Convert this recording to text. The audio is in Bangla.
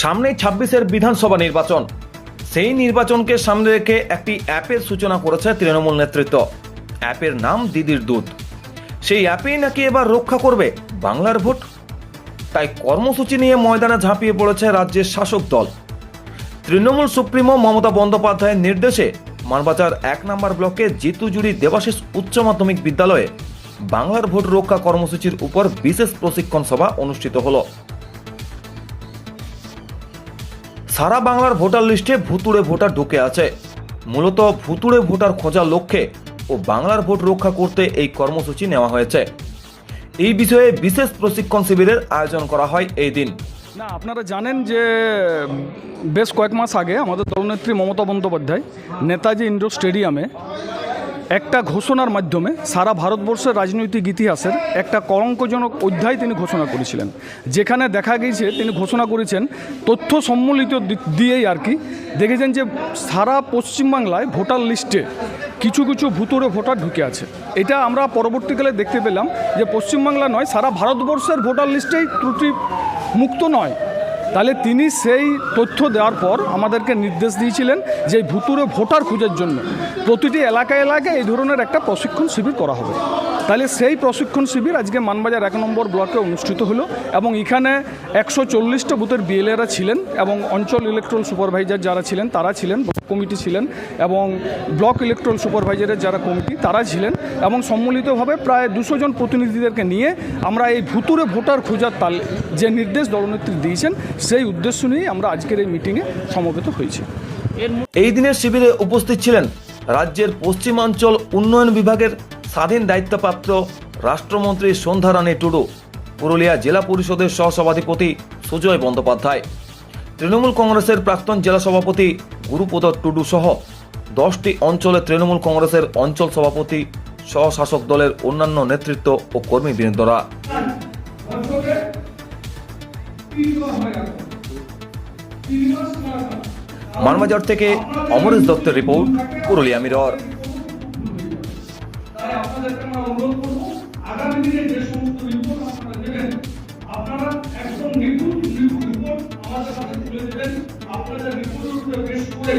সামনেই ছাব্বিশের বিধানসভা নির্বাচন। সেই নির্বাচনকে সামনে রেখে একটি অ্যাপের সূচনা করেছে তৃণমূল নেতৃত্ব। অ্যাপের নাম দিদির দুধ। সেই অ্যাপেই নাকি এবার রক্ষা করবে বাংলার ভোট? তাই কর্মসূচি নিয়ে ময়দানে ঝাঁপিয়ে পড়েছে রাজ্যের শাসক দল। তৃণমূল সুপ্রিমো মমতা বন্দ্যোপাধ্যায়ের নির্দেশে মানবাজার এক নম্বর ব্লকে জিতুজুড়ি দেবাশিস উচ্চ মাধ্যমিক বিদ্যালয়ে বাংলার ভোট রক্ষা কর্মসূচির উপর বিশেষ প্রশিক্ষণ সভা অনুষ্ঠিত হলো। সারা বাংলার ভোটার লিস্টে ভুতুড়ে ভোটার ঢুকে আছে। মূলত ভুতুড়ে ভোটার খোঁজার লক্ষ্যে ও বাংলার ভোট রক্ষা করতে এই কর্মসূচি নেওয়া হয়েছে। এই বিষয়ে বিশেষ প্রশিক্ষণ শিবিরের আয়োজন করা হয় এই দিন। না, আপনারা জানেন যে বেশ কয়েক মাস আগে আমাদের দলনেত্রী মমতা বন্দ্যোপাধ্যায়, নেতাজি ইন্ডোর স্টেডিয়ামে একটা ঘোষণার মাধ্যমে সারা ভারতবর্ষের রাজনৈতিক ইতিহাসের একটা কলঙ্কজনক অধ্যায় তিনি ঘোষণা করেছিলেন। যেখানে দেখা গিয়েছে, তিনি ঘোষণা করেছেন, তথ্য সম্মিলিত দিয়েই আর কি। দেখেছেন যে সারা পশ্চিমবাংলায় ভোটার লিস্টে কিছু কিছু ভুতুড়ে ভোটার ঢুকে আছে। এটা আমরা পরবর্তীকালে দেখতে পেলাম যে পশ্চিমবাংলা নয়, সারা ভারতবর্ষের ভোটার লিস্টেই ত্রুটি মুক্ত নয়। তাহলে তিনি সেই তথ্য দেওয়ার পর আমাদেরকে নির্দেশ দিয়েছিলেন যে ভুতুরে ভোটার খোঁজার জন্য প্রতিটি এলাকায় এলাকায় এই ধরনের একটা প্রশিক্ষণ শিবির করা হবে। তাহলে সেই প্রশিক্ষণ শিবির আজকে মানবাজার এক নম্বর ব্লকে অনুষ্ঠিত হলো এবং এখানে একশো চল্লিশটা বুথের বিএলএরা ছিলেন এবং অঞ্চল ইলেকট্রল সুপারভাইজার যারা ছিলেন, তারা ছিলেন কমিটি ছিলেন এবং ব্লক ইলেকট্রল সুপারভাইজারের যারা কমিটি তারা ছিলেন এবং সম্মিলিতভাবে প্রায় দুশো জন প্রতিনিধিদেরকে নিয়ে আমরা এই ভুতুরে ভোটার খোঁজার তাল, যে নির্দেশ দলনেত্রী দিয়েছেন, সেই উদ্দেশ্য নিয়েই আমরা আজকের এই মিটিংয়ে সমবেত হয়েছি। এই দিনের শিবিরে উপস্থিত ছিলেন রাজ্যের পশ্চিমাঞ্চল উন্নয়ন বিভাগের স্বাধীন দায়িত্বপ্রাপ্ত রাষ্ট্রমন্ত্রী সন্ধ্যা রানী টুডু, পুরুলিয়া জেলা পরিষদের সহসভাধিপতি সুজয় বন্দ্যোপাধ্যায়, তৃণমূল কংগ্রেসের প্রাক্তন জেলা সভাপতি গুরুপদ টুডু সহ দশটি অঞ্চলে তৃণমূল কংগ্রেসের অঞ্চল সভাপতি সহ শাসক দলের অন্যান্য নেতৃত্ব ও কর্মীবৃন্দরা। মানবাজার থেকে অমরেশ দত্তের রিপোর্ট, পুরুলিয়া মিরর। আপনাদের বিপুল বেশ করে